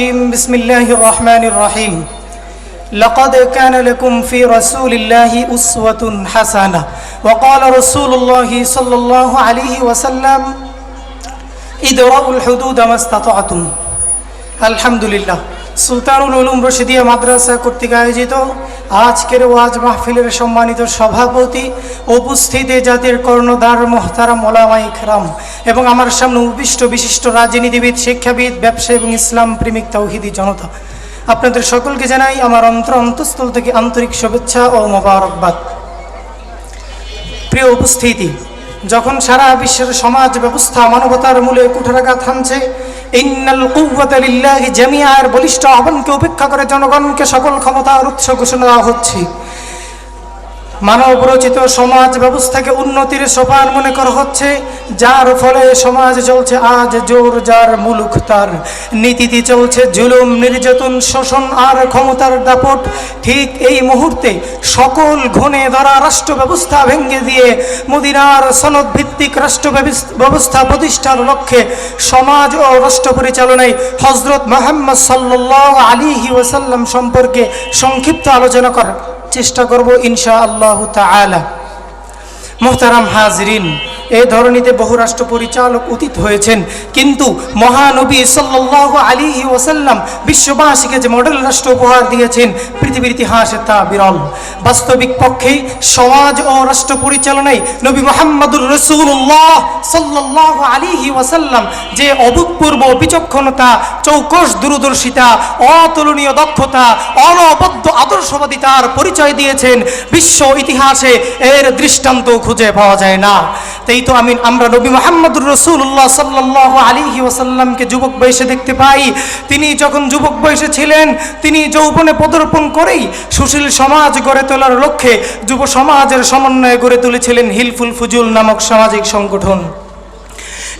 الرجيم. بسم الله الرحمن الرحيم. لقد كان لكم في رسول الله أسوة حسنة. وقال رسول الله صلى الله عليه وسلم ادرأوا الحدود ما استطعتم. الحمد لله. সুলতানুল উলুম রশিদিয়া মাদ্রাসা কর্তৃক আয়োজিত আজকের ওয়াজ মাহফিলের সম্মানিত সভাপতি উপস্থিতে জাতির কর্ণধার মোহতারাম ওলামাই খেরাম এবং আমার সামনে উপবিষ্ট বিশিষ্ট রাজনীতিবিদ, শিক্ষাবিদ ব্যবসা এবং ইসলাম প্রেমিক তৌহিদি জনতা। আপনাদের সকলকে জানাই আমার অন্তর অন্তঃস্থল থেকে আন্তরিক শুভেচ্ছা ও মোবারকবাদ। প্রিয় উপস্থিতি, যখন সারা বিশ্বের সমাজ ব্যবস্থা মানবতার মূলে কুঠারাঘাত হানছে ইন্নাল কুওয়াতা লিল্লাহি জামিআর বলিষ্ঠ আহ্বানকে উপেক্ষা করে জনগণকে সকল ক্ষমতা আর উৎস ঘোষণা দেওয়া হচ্ছে। মানব রচিত সমাজ ব্যবস্থাকে উন্নতির সোপান মনে করা হচ্ছে, যার ফলে সমাজ চলছে আজ জোর, যার মুলুক তার। নীতিতে চলছে জুলুম, নির্যাতন, শোষণ আর ক্ষমতার দাপট। ঠিক এই মুহূর্তে সকল ঘনে ধরা রাষ্ট্র ব্যবস্থা ভেঙে দিয়ে মদিনার সনদ ভিত্তিক রাষ্ট্র ব্যবস্থা প্রতিষ্ঠার লক্ষ্যে সমাজ ও রাষ্ট্র পরিচালনায় হজরত মোহাম্মদ সাল্লাহ আলিহি ওয়াসাল্লাম সম্পর্কে সংক্ষিপ্ত আলোচনা করার চেষ্টা করব ইনশা আল্লাহ তালা মোহতারাম হাজরিন এই ধরনীতে বহু রাষ্ট্র পরিচালক অতীত হয়েছেন। কিন্তু মহানবী সাল্লাহ আলী ওসাল্লাম বিশ্ববাসীকে যে মডেল রাষ্ট্র উপহার দিয়েছেন, পৃথিবীর ইতিহাসে তা বিরল। বাস্তবিক পক্ষে সমাজ ও রাষ্ট্র পরিচালনায় নবী মোহাম্মদুর রসুল্লাহ সাল্লাহ আলী ওয়াসাল্লাম যে অভূতপূর্ব বিচক্ষণতা, চৌকস দূরদর্শিতা, অতুলনীয় দক্ষতা, অনবদ্য আদর্শবাদিতার পরিচয় দিয়েছেন, বিশ্ব ইতিহাসে এর দৃষ্টান্ত খুঁজে পাওয়া যায় না। তাই তো আমি আমরা নবী মোহাম্মদুর রসুল্লাহ সাল্লাহ আলী ওয়াসাল্লামকে যুবক বয়সে দেখতে পাই। তিনি যখন যুবক বয়সে ছিলেন, তিনি যৌবনে পদার্পণ করেই সুশীল সমাজ গড়ে তোলার লক্ষ্যে যুব সমাজের সমন্বয়ে গড়ে তুলেছিলেন হিলফুল ফুজুল নামক সামাজিক সংগঠন।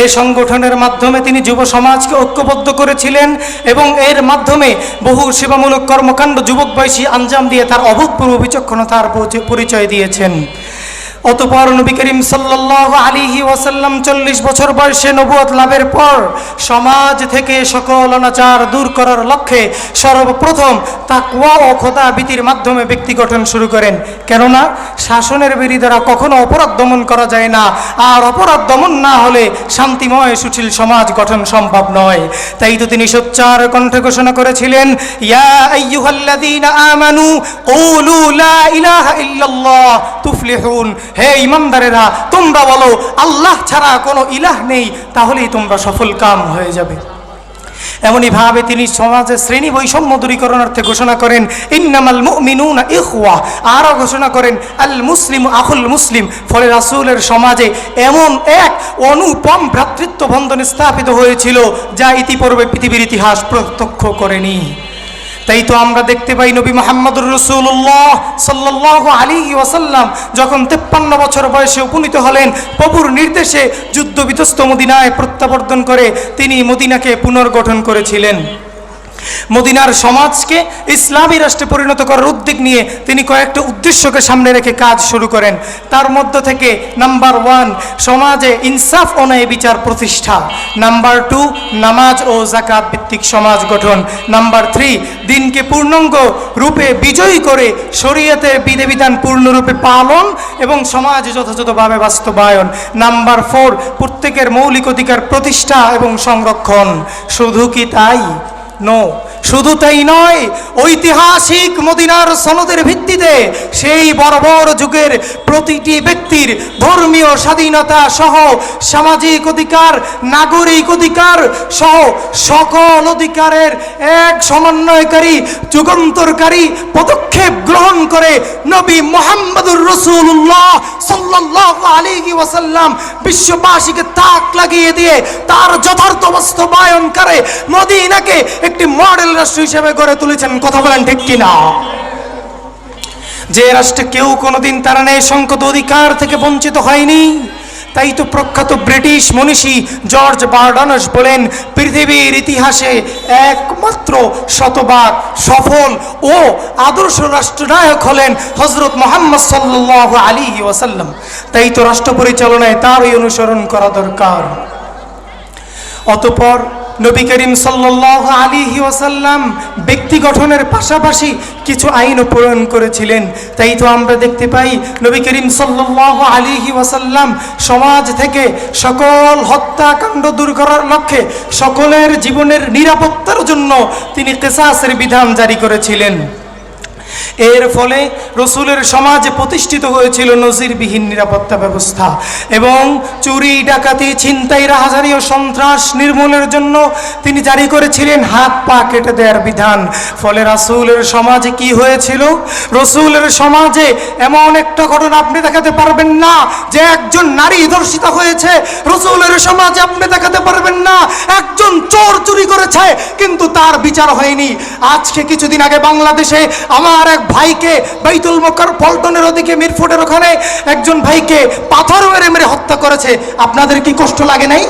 এই সংগঠনের মাধ্যমে তিনি যুব সমাজকে ঐক্যবদ্ধ করেছিলেন এবং এর মাধ্যমে বহু সেবামূলক কর্মকাণ্ড যুবক বয়সী আঞ্জাম দিয়ে তার অভূতপূর্ব বিচক্ষণতার পরিচয় দিয়েছেন। অতপর নবী করিম সাল্লাহ আলিহি ওয়াসাল্লাম চল্লিশ বছর বয়সে নবুয়ত লাভের পর সমাজ থেকে সকল অনাচার দূর করার লক্ষ্যে সর্বপ্রথম তাকওয়া ও খোদা ভীতির মাধ্যমে ব্যক্তি গঠন শুরু করেন। কেননা শাসনের বিরোধীরা কখনো অপরাধ দমন করা যায় না। আর অপরাধ দমন না হলে শান্তিময় সুশীল সমাজ গঠন সম্ভব নয়। তাই তো তিনি সোচ্চার কণ্ঠে ঘোষণা করেছিলেন, ইয়া আইয়ুহাল্লাযীনা আমানু, কুলু লা ইলাহা ইল্লাল্লাহ তুফলিহুন। হে ইমানদারেরা, তোমরা বলো, আল্লাহ ছাড়া কোনো ইলাহ নেই, তাহলেই তোমরা সফল কাম হয়ে যাবে। এমনইভাবে তিনি সমাজে শ্রেণি বৈষম্য দূরীকরণার্থে ঘোষণা করেন, ইন্নামাল মুমিনুনা ইখওয়া। আরও ঘোষণা করেন, আল মুসলিম আহুল মুসলিম। ফলে রাসূলের সমাজে এমন এক অনুপম ভ্রাতৃত্ব বন্ধন স্থাপিত হয়েছিল, যা ইতিপূর্বে পৃথিবীর ইতিহাস প্রত্যক্ষ করেনি। তাই তো আমরা দেখতে পাই নবী মোহাম্মদুর রসুল্লাহ সাল্লাহ আলী ওয়াসাল্লাম যখন তেপ্পান্ন বছর বয়সে উপনীত হলেন, প্রভুর নির্দেশে যুদ্ধবিধ্বস্ত মদিনায় প্রত্যাবর্তন করে তিনি মদিনাকে পুনর্গঠন করেছিলেন। মদিনার সমাজকে ইসলামী রাষ্ট্রে পরিণত করার উদ্যোগ নিয়ে তিনি কয়েকটা উদ্দেশ্যকে সামনে রেখে কাজ শুরু করেন। তার মধ্য থেকে নাম্বার ওয়ান, সমাজে ইনসাফ ও ন্যায় বিচার প্রতিষ্ঠা। নাম্বার টু, নামাজ ও জাকাত ভিত্তিক সমাজ গঠন। নাম্বার থ্রি, দিনকে পূর্ণাঙ্গ রূপে বিজয়ী করে শরীয়তের বিধিবিধান পূর্ণরূপে পালন এবং সমাজ যথাযথভাবে বাস্তবায়ন। নাম্বার ফোর, প্রত্যেকের মৌলিক অধিকার প্রতিষ্ঠা এবং সংরক্ষণ। শুধু কি তাই? নো শুধু তাই নয়, ঐতিহাসিক মদিনার সনদের ভিত্তিতে সেই বর্বর যুগের প্রতিটি ব্যক্তির ধর্মীয় স্বাধীনতা সহ সামাজিক অধিকার, নাগরিক অধিকার সহ সকল অধিকারের এক সমন্বয়কারী, যুগান্তরকারী পদক্ষেপ গ্রহণ করে নবী মোহাম্মদুর রসুল্লাহ সাল্লাহ আলী ওয়াসাল্লাম বিশ্ববাসীকে তাক লাগিয়ে দিয়ে তার যথার্থ বাস্তবায়ন করে মদিনাকে একটি মডেল রাষ্ট্র হিসেবে গড়ে তুলেছেন, কথা বলেন ঠিক কিনা? যে রাষ্ট্রে কেউ কোনোদিন তারা নেই সংকট অধিকার থেকে বঞ্চিত হয়নি, তাই তো প্রখ্যাত ব্রিটিশ মনীষী জর্জ বার্ডানস বলেন, পৃথিবীর ইতিহাসে একমাত্র শতবার সফল ও আদর্শ রাষ্ট্রনায়ক হলেন হজরত মোহাম্মদ সাল্লাহ আলী ওয়াসাল্লাম। তাই তো রাষ্ট্র পরিচালনায় তারই অনুসরণ করা দরকার। অতপর নবী করিম সাল্লাহ আলী ওয়াসাল্লাম ব্যক্তি গঠনের পাশাপাশি কিছু আইনও প্রণয়ন করেছিলেন। তাই তো আমরা দেখতে পাই নবী করিম সাল্লাহ আলী ওয়াসাল্লাম সমাজ থেকে সকল হত্যাকাণ্ড দূর করার লক্ষ্যে সকলের জীবনের নিরাপত্তার জন্য তিনি কেসাসের বিধান জারি করেছিলেন। এর ফলে রসুলের সমাজে প্রতিষ্ঠিত হয়েছিল নজিরবিহীন নিরাপত্তা ব্যবস্থা এবং চুরি, ডাকাতি, ছিনতাই, রাহাজারি ও সন্ত্রাস নির্মূলের জন্য তিনি জারি করেছিলেন হাত পা কেটে দেওয়ার বিধান। ফলে রাসূলের সমাজে কি হয়েছিল? রসুলের সমাজে এমন একটা ঘটনা আপনি দেখাতে পারবেন না যে একজন নারী ধর্ষিতা হয়েছে। রসুলের সমাজে আপনি দেখাতে পারবেন না একজন চোর চুরি করেছে, কিন্তু তার বিচার হয়নি। আজকে কিছুদিন আগে বাংলাদেশে আমার এক ভাইকে বাইতুল মক্কার পল্টনের ওদিকে মিরফোর্টের ওখানে একজন ভাইকে পাথর মেরে মেরে হত্যা করেছে। আপনাদের কি কষ্ট লাগে নাই?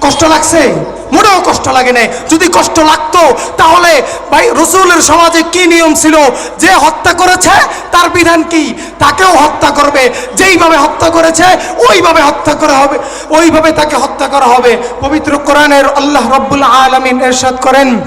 কষ্ট লাগছে? মোটেও কষ্ট লাগে নাই। যদি কষ্ট লাগতো, তাহলে ভাই রসুলের সমাজে কি নিয়ম ছিল? যে হত্যা করেছে, তার বিধান কি? তাকেও হত্যা করবে। যেইভাবে হত্যা করেছে, ওইভাবে হত্যা করা হবে। ওইভাবে তাকে হত্যা করা হবে। পবিত্র কোরআনের আল্লাহ রব্বুল আলমিন এরশাদ করেন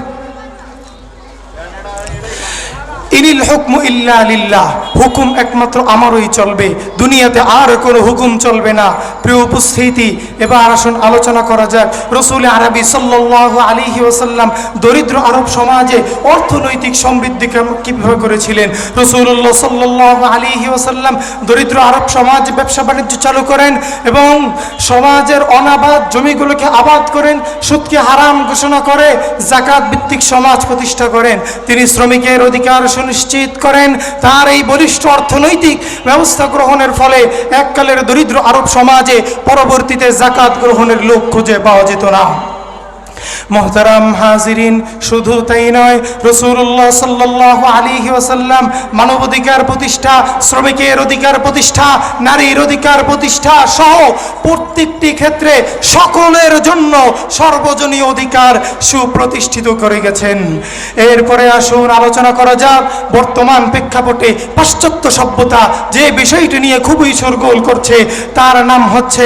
ইনিল হুকম ইল্লা লিল্লাহ। হুকুম একমাত্র আমারই চলবে। দুনিয়াতে আর কোনো হুকুম চলবে না। প্রিয় উপস্থিতি, এবার আসুন আলোচনা করা যাক। রসুল আরবি সাল্লাহ আলিহি ওসাল্লাম দরিদ্র আরব সমাজে অর্থনৈতিক সমৃদ্ধি কীভাবে করেছিলেন? রসুল্লাহ সাল্লাহ আলিহি ওসাল্লাম দরিদ্র আরব সমাজ ব্যবসা বাণিজ্য চালু করেন এবং সমাজের অনাবাদ জমিগুলোকে আবাদ করেন, সুদকে হারাম ঘোষণা করে জাকাত ভিত্তিক সমাজ প্রতিষ্ঠা করেন। তিনি শ্রমিকের অধিকার সুনিশ্চিত করেন। তার এই বলিষ্ঠ অর্থনৈতিক ব্যবস্থা গ্রহণের ফলে এককালের দরিদ্র আরব সমাজে পরবর্তীতে জাকাত গ্রহণের লোক খুঁজে পাওয়া যেত না। মোহতারাম হাজিরিন, শুধু তাই নয় রসুল্লাহ সাল্লাহ আলিহি ওসাল্লাম মানবাধিকার প্রতিষ্ঠা, শ্রমিকের অধিকার প্রতিষ্ঠা, নারীর অধিকার প্রতিষ্ঠা সহ প্রত্যেকটি ক্ষেত্রে সকলের জন্য সর্বজনীয় অধিকার সুপ্রতিষ্ঠিত করে গেছেন। এরপরে আসুন, আলোচনা করা যাক বর্তমান প্রেক্ষাপটে পাশ্চাত্য সভ্যতা যে বিষয়টি নিয়ে খুবই শোরগোল করছে, তার নাম হচ্ছে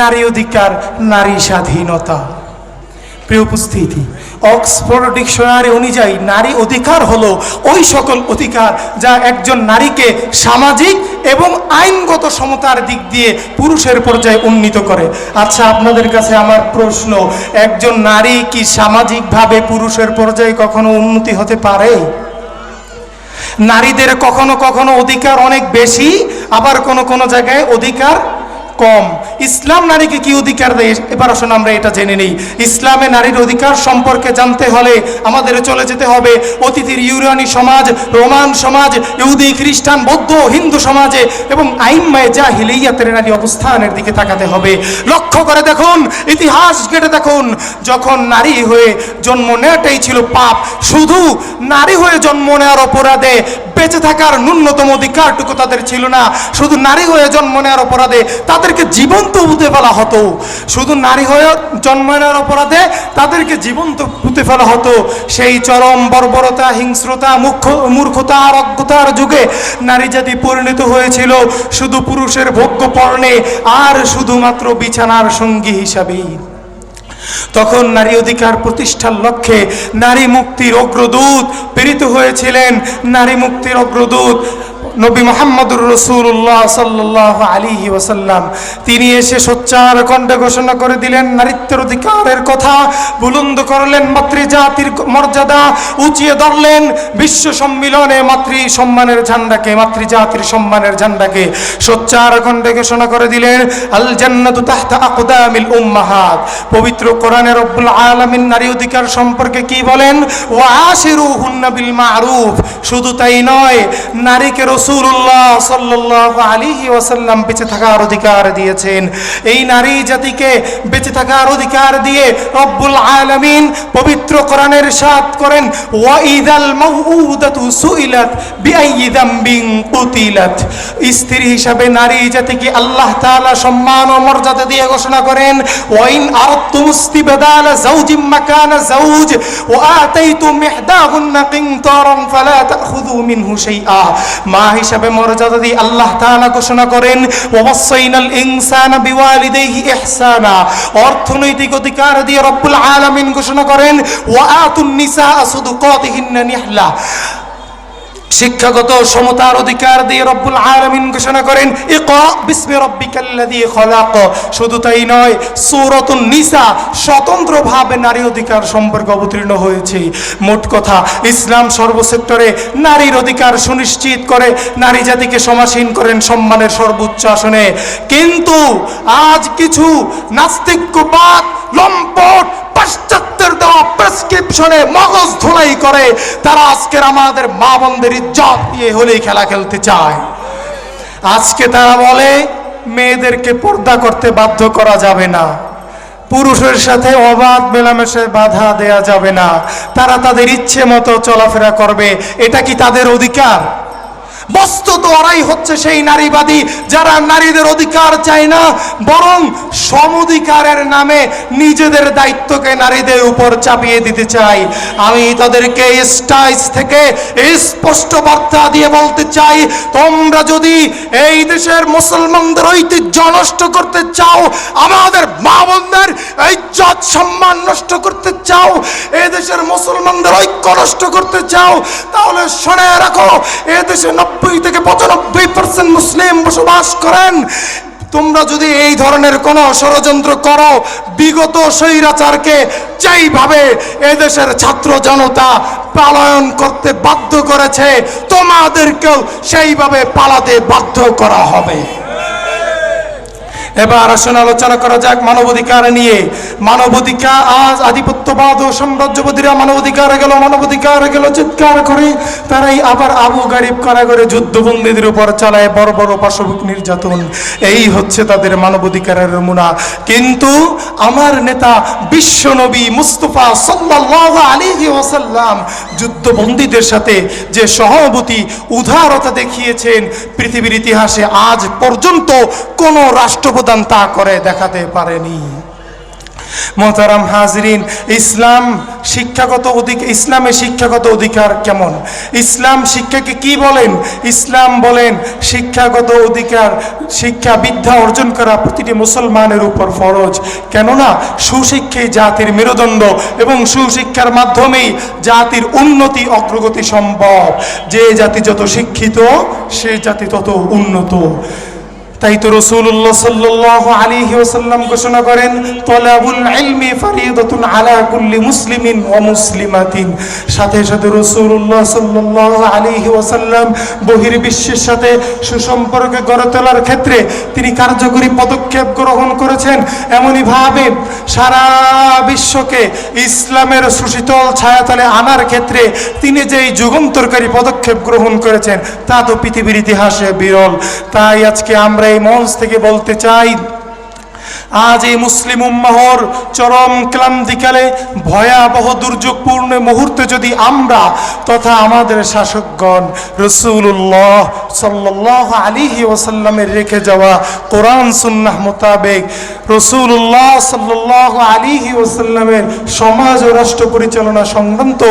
নারী অধিকার, নারী স্বাধীনতা। প্রিয় উপস্থিতি, অক্সফোর্ড ডিকশনারি অনুযায়ী নারী অধিকার হলো ওই সকল অধিকার যা একজন নারীকে সামাজিক এবং আইনগত সমতার দিক দিয়ে পুরুষের পর্যায়ে উন্নীত করে। আচ্ছা আপনাদের কাছে আমার প্রশ্ন, একজন নারী কি সামাজিকভাবে পুরুষের পর্যায়ে কখনো উন্নতি হতে পারে? নারীদের কখনো কখনো অধিকার অনেক বেশি, আবার কোনো কোনো জায়গায় অধিকার কম। ইসলাম নারীকে কি অধিকার দেয়? এবার আসুন আমরা এটা জেনে নিই। ইসলামে নারীর অধিকার সম্পর্কে জানতে হলে আমাদের চলে যেতে হবে। অতীতের ইউরানি সমাজ, রোমান সমাজ, ইহুদি, খ্রিস্টান, বৌদ্ধ, হিন্দু সমাজে এবং আইনমায় যা হিলাইয়াতের নারী অবস্থানের দিকে তাকাতে হবে। লক্ষ্য করে দেখুন, ইতিহাস ঘেটে দেখুন, যখন নারী হয়ে জন্ম নেওয়াটাই ছিল পাপ, শুধু নারী হয়ে জন্ম নেওয়ার অপরাধে বেঁচে থাকার ন্যূনতম অধিকারটুকু তাদের ছিল না। শুধু নারী হয়ে জন্ম নেওয়ার অপরাধে তাদেরকে জীবন্ত পুঁতে ফেলা হতো। শুধু নারী হয়ে জন্ম নেওয়ার অপরাধে তাদেরকে জীবন্ত পুঁতে ফেলা হতো। সেই চরম বর্বরতা, হিংস্রতা মুখ্য মূর্খতা আর অজ্ঞতার যুগে নারী জাতি পরিণত হয়েছিল। শুধু পুরুষের ভোগ্য পর্ণে আর শুধুমাত্র বিছানার সঙ্গী হিসাবেই। তখন নারী অধিকার প্রতিষ্ঠার লক্ষ্যে নারী মুক্তির অগ্রদূত প্রেরিত হয়েছিলেন। নারী মুক্তির অগ্রদূত নবী মোহাম্মদুর রসুল্লাহ সাল্লাহ আলী ওসাল্লাম তিনি এসে সোচ্চার কণ্ঠে ঘোষণা করে দিলেন, নারীত্বের অধিকারের কথা বুলন্দ করলেন, মাতৃজাতির মর্যাদা উঁচিয়ে ধরলেন, বিশ্ব সম্মিলনে মাতৃ সম্মানের ঝান্ডাকে, মাতৃজাতির সম্মানের ঝান্ডাকে সোচ্চার কণ্ঠে ঘোষণা করে দিলেন আল জান্নাতু তাহতা আকদামিল উম্মাহাত। পবিত্র কোরআনের রব্বুল আলামিন নারী অধিকার সম্পর্কে কি বলেন? ওয়া আশিরুহুন্না বিল মারুফ। শুধু তাই নয়, নারীকে রাসূলুল্লাহ সাল্লাল্লাহু আলাইহি ওয়াসাল্লাম বেঁচে থাকার অধিকার দিয়েছেন। এই নারী জাতিকে বেঁচে থাকার অধিকার দিয়ে রব্বুল আলামিন পবিত্র কোরআনের সাথ করেন স্ত্রী হিসাবে নারী জাতিকে আল্লাহ তাআলা সম্মান ও মর্যাদা দিয়ে ঘোষণা করেন ওয়াইন আরাদতুম ইস্তিবদাল যাওজিম মাকানা যাওজ, ওয়া আতাইতুম ইহদাহুন্না কিনতারান ফালা তাখুযু মিনহু শাইআ। মা হিসাবে মর্যাদা দিয়ে আল্লাহ তাআলা ঘোষণা করেন ওয়াসাইনাল ইনসানা বিওয়ালিদাইহি ইহসানা। অর্থনৈতিক অধিকার দিয়ে রব্বুল আলামিন ঘোষণা করেন, ওয়া আতুন নিসা সুদুকাতিহিন্না নিহলা। শিক্ষাগত সমতার অধিকার দিয়ে রব্বুল আলামিন ঘোষণা করেন শুধু তাই নয়, সূরাতুন নিসা স্বতন্ত্রভাবে নারী অধিকার সম্পর্কে অবতীর্ণ হয়েছে। মোট কথা, ইসলাম সর্বসেক্টরে নারীর অধিকার সুনিশ্চিত করে, নারী জাতিকে সমাসীন করেন সম্মানের সর্বোচ্চ আসনে। কিন্তু আজ কিছু নাস্তিক্যবাদ লম্পট পাশ্চাত্যের দেওয়া প্রেসক্রিপশনে মগজ ধুলাই করে, তারা আজকের আমাদের মা বোনদের ইজ্জত দিয়ে হলেই খেলা খেলতে চায়। আজকে তারা বলে, মেয়েদেরকে পর্দা করতে বাধ্য করা যাবে না। পুরুষের সাথে অবাধ মেলামেশায় বাধা দেয়া যাবে না। তারা তাদের ইচ্ছে মতো চলাফেরা করবে। এটা কি তাদের অধিকার? বস্তুত ওরাই হচ্ছে সেই নারীবাদী, যারা নারীদের অধিকার চায় না, বরং সমধিকারের নামে নিজেদের দায়িত্বকে নারীদের উপর চাপিয়ে দিতে চাই আমি তাদেরকে স্টাইজ থেকে স্পষ্ট বার্তা দিয়ে বলতে চাই, তোমরা যদি এই দেশের মুসলমানদের ঐতিহ্য নষ্ট করতে চাও, আমাদের মা বোনদের ইজ্জত সম্মান নষ্ট করতে চাও এই দেশের মুসলমানদের ঐক্য নষ্ট করতে চাও, তাহলে শুনে রাখো, এ দেশে নব্বই থেকে পঁচানব্বই পার্সেন্ট মুসলিম বসবাস করেন। তোমরা যদি এই ধরনের কোন ষড়যন্ত্র করো, বিগত স্বৈরাচারকে যেইভাবে এদেশের ছাত্র জনতা পালায়ন করতে বাধ্য করেছে, তোমাদেরকেও সেইভাবে পালাতে বাধ্য করা হবে। এবার আসুন, আলোচনা করা যাক মানবাধিকার নিয়ে। মানবাধিকার আজ আধিপত্যবাদ ও সাম্রাজ্যবাদীরা মানবাধিকার গেল মানবাধিকার গেল, চিৎকার করে। তারাই আবার আবু গারিব কারাগারে যুদ্ধবন্দীদের উপর চালায় বড় বড় পাশবিক নির্যাতন। এই হচ্ছে তাদের মানবাধিকারের নমুনা। কিন্তু আমার নেতা বিশ্বনবী মুস্তফা সাল্লাল্লাহু আলাইহি ওয়াসাল্লাম যুদ্ধবন্দীদের সাথে যে সহানুভূতি, উদারতা দেখিয়েছেন, পৃথিবীর ইতিহাসে আজ পর্যন্ত কোনো রাষ্ট্রপ্রধান তা করে দেখাতে পারেনি। মোহতারাম হাজরিন, ইসলাম শিক্ষাগত অধিক ইসলামের শিক্ষাগত অধিকার কেমন? ইসলাম শিক্ষাকে কি বলেন? ইসলাম বলেন শিক্ষাগত অধিকার, শিক্ষা বিদ্যা অর্জন করা প্রতিটি মুসলমানের উপর ফরজ। কেননা সুশিক্ষাই জাতির মেরুদণ্ড এবং সুশিক্ষার মাধ্যমেই জাতির উন্নতি, অগ্রগতি সম্ভব। যে জাতি যত শিক্ষিত, সে জাতি তত উন্নত। তাই তো রসুল্লাহ সাল্লাহ আলাইহি ওয়াসাল্লাম ঘোষণা করেন, তলাবুল ইলমি ফারিদাতুন আলা কুল্লি মুসলিমিন ওয়া মুসলিমাতিন। সাথে সাথে রসুল্লাহ সাল্লাহ আলাইহি ওয়াসাল্লাম বহির্বিশ্বের সাথে সুসম্পর্ক গড়ে তোলার ক্ষেত্রে তিনি কার্যকরী পদক্ষেপ গ্রহণ করেছেন। এমনই ভাবে সারা বিশ্বকে ইসলামের সুশীতল ছায়াতলে আনার ক্ষেত্রে তিনি যেই যুগন্তরকারী পদক্ষেপ গ্রহণ করেছেন, তা তো পৃথিবীর ইতিহাসে বিরল। তাই আজকে আমরা এই মঞ্চ থেকে বলতে চাই, আজ এই মুসলিম উম্মাহর চরম ক্লান্তিকালে ভয়াবহ দুর্যোগপূর্ণ মুহূর্তে যদি আমরা তথা আমাদের শাসকগণ রসুল্লাহ সাল্লাহ আলিহি ওসাল্লামের রেখে যাওয়া কোরআন সুন্নাহ মোতাবেক রসুল্লাহ সাল্লাহ আলিহি ওসাল্লামের সমাজ ও রাষ্ট্র পরিচালনা সংক্রান্ত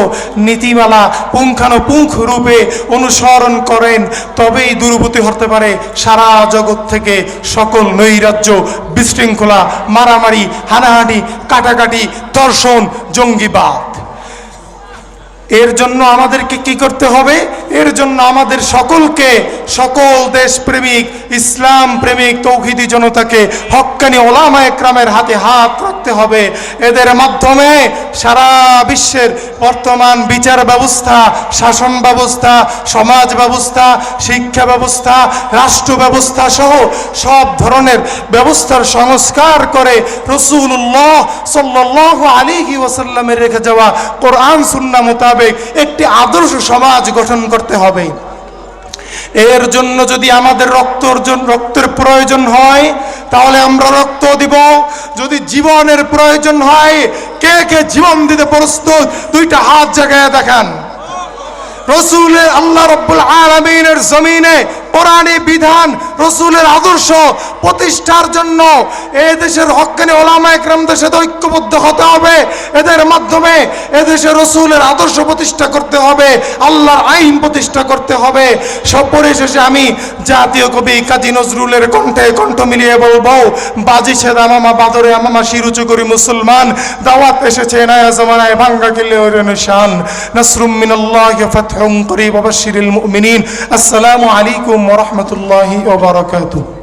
নীতিমালা পুঙ্খানুপুঙ্খ রূপে অনুসরণ করেন, তবেই দূরবর্তী হতে পারে সারা জগৎ থেকে সকল নৈরাজ্য, বিশৃঙ্খলা, মারামারি, হানাহানি, কাটাকাটি দর্শন জঙ্গিবাদ। এর জন্য আমাদেরকে কি করতে হবে? এর জন্য আমাদের সকলকে, সকল দেশপ্রেমিক, ইসলাম প্রেমিক, তৌহিদি জনতাকে হক্কানি ওলামা একরামের হাতে হাত রাখতে হবে। এদের মাধ্যমে সারা বিশ্বের বর্তমান বিচার ব্যবস্থা, শাসন ব্যবস্থা, সমাজ ব্যবস্থা, শিক্ষা ব্যবস্থা, রাষ্ট্র ব্যবস্থা সহ সব ধরনের ব্যবস্থার সংস্কার করে রসুল্লাহ সাল্লাহ ওসাল্লামের রেখে যাওয়া কোরআন, সুন্না মোতাবেক একটি আদর্শ সমাজ গঠন করতে হবে। এর জন্য যদি আমাদের রক্ত রক্তের প্রয়োজন হয়, তাহলে আমরা রক্ত দিব। যদি জীবনের প্রয়োজন হয়, কে কে জীবন দিতে প্রস্তুত, দুইটা হাত জায়গায় দেখান। রসুলের আল্লাহ রব্বুল আলমিনের জমিনে কোরআনী বিধান, রসুলের আদর্শ প্রতিষ্ঠার জন্য এই দেশের হকানি ওলামা একরামদের সাথে ঐক্যবদ্ধ হতে হবে। এদের মাধ্যমে এদেশে রসুলের আদর্শ প্রতিষ্ঠা করতে হবে, আল্লাহর আইন প্রতিষ্ঠা করতে হবে। সব পরিশেষে আমি জাতীয় কবি কাজী নজরুলের কণ্ঠে কণ্ঠ মিলিয়ে বলব, বাজি ছেদা মামা বাদরে মামা শিরুচু করি মুসলমান, দাওয়াত এসেছে নয়া জমানায় ভাঙ্গা কিলে শান নাসরুম মিনাল্লাহ ফাতহুম করিব বাশিরিল মুমিনিন। আসসালামু আলাইকুম ওয়া রাহমাতুল্লাহি ওয়া বারাকাতুহু।